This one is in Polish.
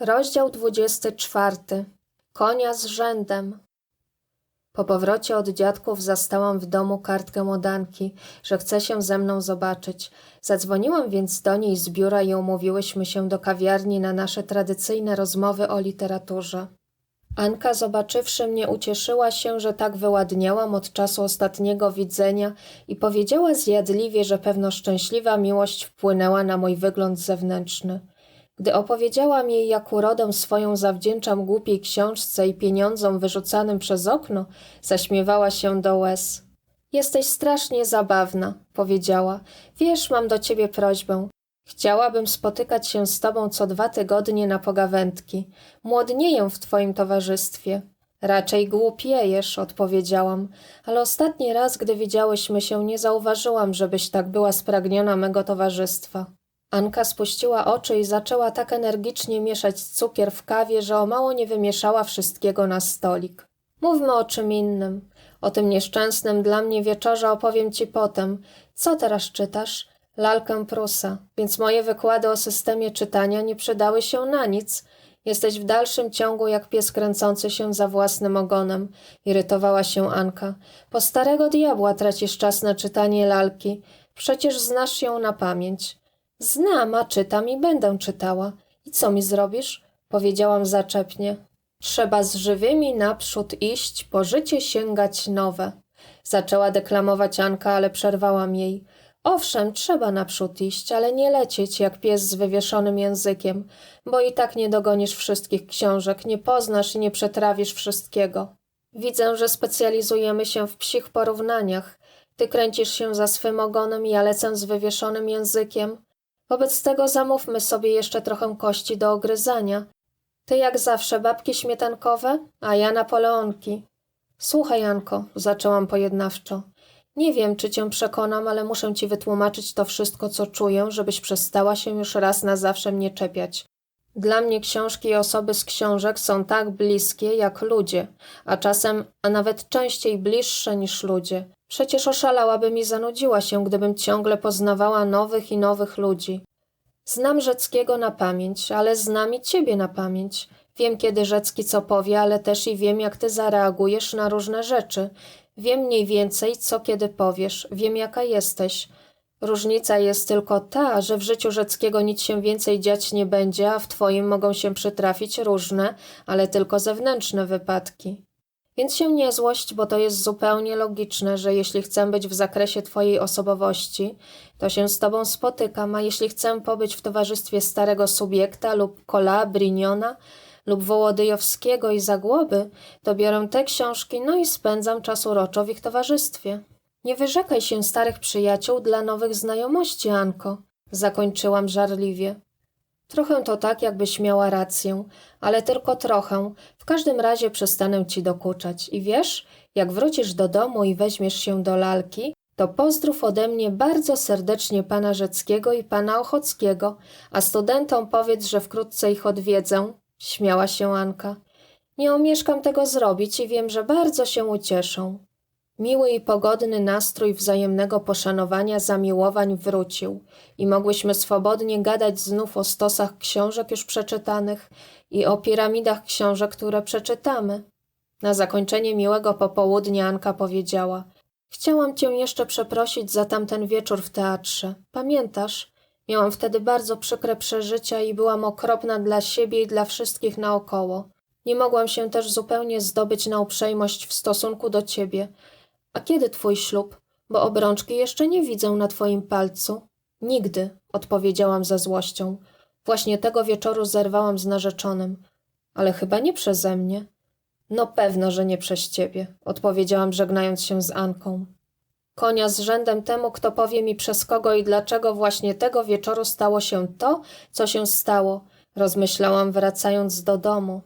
Rozdział 24. Konia z rzędem. Po powrocie od dziadków zastałam w domu kartkę od Anki, że chce się ze mną zobaczyć. Zadzwoniłam więc do niej z biura i umówiłyśmy się do kawiarni na nasze tradycyjne rozmowy o literaturze. Anka, zobaczywszy mnie, ucieszyła się, że tak wyładniałam od czasu ostatniego widzenia i powiedziała zjadliwie, że pewno szczęśliwa miłość wpłynęła na mój wygląd zewnętrzny. Gdy opowiedziałam jej, jak urodę swoją zawdzięczam głupiej książce i pieniądzom wyrzucanym przez okno, zaśmiewała się do łez. Jesteś strasznie zabawna, powiedziała. Wiesz, mam do ciebie prośbę. Chciałabym spotykać się z tobą co dwa tygodnie na pogawędki. Młodnieję w twoim towarzystwie. Raczej głupiejesz, odpowiedziałam, ale ostatni raz, gdy widziałyśmy się, nie zauważyłam, żebyś tak była spragniona mego towarzystwa. Anka spuściła oczy i zaczęła tak energicznie mieszać cukier w kawie, że o mało nie wymieszała wszystkiego na stolik. Mówmy o czym innym. O tym nieszczęsnym dla mnie wieczorze opowiem ci potem. Co teraz czytasz? Lalkę Prusa. Więc moje wykłady o systemie czytania nie przydały się na nic. Jesteś w dalszym ciągu jak pies kręcący się za własnym ogonem. Irytowała się Anka. Po starego diabła tracisz czas na czytanie lalki. Przecież znasz ją na pamięć. Znam, a czytam i będę czytała. I co mi zrobisz? Powiedziałam zaczepnie. Trzeba z żywymi naprzód iść, po życie sięgać nowe. Zaczęła deklamować Anka, ale przerwałam jej. Owszem, trzeba naprzód iść, ale nie lecieć jak pies z wywieszonym językiem, bo i tak nie dogonisz wszystkich książek, nie poznasz i nie przetrawisz wszystkiego. Widzę, że specjalizujemy się w psich porównaniach. Ty kręcisz się za swym ogonem, ja lecę z wywieszonym językiem. Wobec tego zamówmy sobie jeszcze trochę kości do ogryzania. Ty jak zawsze babki śmietankowe, a ja napoleonki. Słuchaj, Janko, zaczęłam pojednawczo. Nie wiem, czy cię przekonam, ale muszę ci wytłumaczyć to wszystko, co czuję, żebyś przestała się już raz na zawsze mnie czepiać. Dla mnie książki i osoby z książek są tak bliskie jak ludzie, a czasem, a nawet częściej bliższe niż ludzie. Przecież oszalałabym i zanudziła się, gdybym ciągle poznawała nowych i nowych ludzi. Znam Rzeckiego na pamięć, ale znam i ciebie na pamięć. Wiem, kiedy Rzecki co powie, ale też i wiem, jak ty zareagujesz na różne rzeczy. Wiem mniej więcej, co kiedy powiesz, wiem, jaka jesteś. Różnica jest tylko ta, że w życiu Rzeckiego nic się więcej dziać nie będzie, a w twoim mogą się przytrafić różne, ale tylko zewnętrzne wypadki. Więc się nie złość, bo to jest zupełnie logiczne, że jeśli chcę być w zakresie Twojej osobowości, to się z Tobą spotykam, a jeśli chcę pobyć w towarzystwie starego subiekta lub Kola, Briniona lub Wołodyjowskiego i Zagłoby, to biorę te książki, no i spędzam czas uroczo w ich towarzystwie. Nie wyrzekaj się starych przyjaciół dla nowych znajomości, Anko, zakończyłam żarliwie. Trochę to tak, jakbyś miała rację, ale tylko trochę. W każdym razie przestanę ci dokuczać. I wiesz, jak wrócisz do domu i weźmiesz się do lalki, to pozdrów ode mnie bardzo serdecznie pana Rzeckiego i pana Ochockiego, a studentom powiedz, że wkrótce ich odwiedzę. Śmiała się Anka. Nie omieszkam tego zrobić i wiem, że bardzo się ucieszą. Miły i pogodny nastrój wzajemnego poszanowania zamiłowań wrócił i mogłyśmy swobodnie gadać znów o stosach książek już przeczytanych i o piramidach książek, które przeczytamy. Na zakończenie miłego popołudnia Anka powiedziała Chciałam cię jeszcze przeprosić za tamten wieczór w teatrze. Pamiętasz? Miałam wtedy bardzo przykre przeżycia i byłam okropna dla siebie i dla wszystkich naokoło. Nie mogłam się też zupełnie zdobyć na uprzejmość w stosunku do ciebie – a kiedy twój ślub? Bo obrączki jeszcze nie widzę na twoim palcu. Nigdy, odpowiedziałam ze złością. Właśnie tego wieczoru zerwałam z narzeczonym. Ale chyba nie przeze mnie. No pewno, że nie przez ciebie, odpowiedziałam żegnając się z Anką. Konia z rzędem temu, kto powie mi przez kogo i dlaczego właśnie tego wieczoru stało się to, co się stało, rozmyślałam wracając do domu.